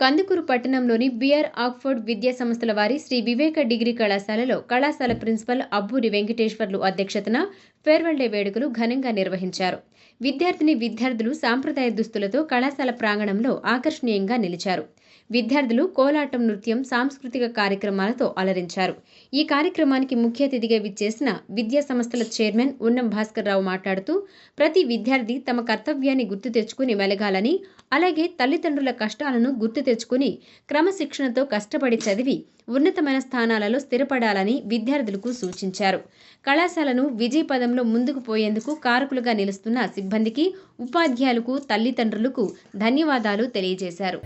కందుకూరు పట్టణంలోని బిఆర్ ఆక్ఫోర్డ్ విద్యా సంస్థల వారి శ్రీ వివేక డిగ్రీ కళాశాలలో కళాశాల ప్రిన్సిపల్ అబ్బూరి వెంకటేశ్వర్లు అధ్యక్షతన ఫేర్వెల్ డే వేడుకలు ఘనంగా నిర్వహించారు. విద్యార్థిని విద్యార్థులు సాంప్రదాయ దుస్తులతో కళాశాల ప్రాంగణంలో ఆకర్షణీయంగా నిలిచారు. విద్యార్థులు కోలాటం నృత్యం సాంస్కృతిక కార్యక్రమాలతో అలరించారు. ఈ కార్యక్రమానికి ముఖ్య అతిథిగా విచ్చేసిన విద్యా సంస్థల చైర్మన్ ఉన్నం భాస్కర్ రావు మాట్లాడుతూ ప్రతి విద్యార్థి తమ కర్తవ్యాన్ని గుర్తు తెచ్చుకుని మెలగాలని అలాగే తల్లిదండ్రుల కష్టాలను గుర్తు తెచ్చుకుని క్రమశిక్షణతో కష్టపడి చదివి ఉన్నతమైన స్థానాలలో స్థిరపడాలని విద్యార్థులకు సూచించారు. కళాశాలను విజయ పదంలో ముందుకు పోయేందుకు కారకులుగా నిలుస్తున్న సిబ్బందికి ఉపాధ్యాయులకు తల్లిదండ్రులకు ధన్యవాదాలు తెలియజేశారు.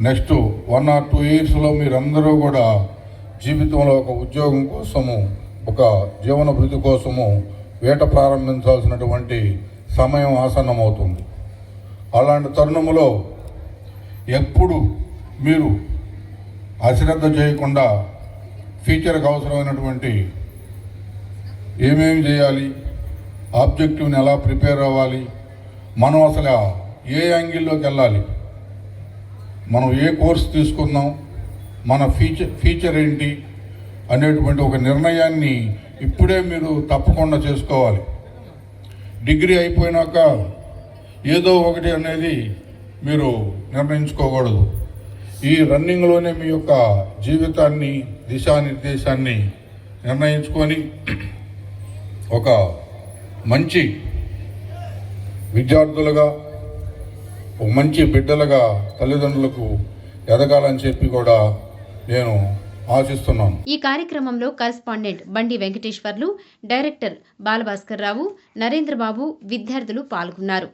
నెక్స్ట్ వన్ ఆర్ టూ ఇయర్స్లో మీరందరూ కూడా జీవితంలో ఒక ఉద్యోగం కోసము ఒక జీవన వృద్ధి కోసము వేట ప్రారంభించాల్సినటువంటి సమయం ఆసన్నమవుతుంది. అలాంటి తరుణంలో ఎప్పుడు మీరు అశ్రద్ధ చేయకుండా ఫ్యూచర్కి అవసరమైనటువంటి ఏమేమి చేయాలి ఆబ్జెక్టివ్ని ఎలా ప్రిపేర్ అవ్వాలి మనం అసలు ఏ యాంగిల్లోకి వెళ్ళాలి మనం ఏ కోర్స్ తీసుకుందాం మన ఫీచర్ ఫీచర్ ఏంటి అనేటువంటి ఒక నిర్ణయాన్ని ఇప్పుడే మీరు తప్పకుండా చేసుకోవాలి. డిగ్రీ అయిపోయినాక ఏదో ఒకటి అనేది మీరు నిర్ణయించుకోకూడదు. ఈ రన్నింగ్లోనే మీ యొక్క జీవితాన్ని దిశానిర్దేశాన్ని నిర్ణయించుకొని ఒక మంచి విద్యార్థులుగా ఒక మంచి బిడ్డలుగా తల్లిదండ్రులకు ఎదగాలని చెప్పి కూడా నేను ఆశిస్తున్నాను. ఈ కార్యక్రమంలో కరస్పాండెంట్ బండి వెంకటేశ్వర్లు డైరెక్టర్ బాలభాస్కర్ రావు నరేంద్రబాబు విద్యార్థులు పాల్గొన్నారు.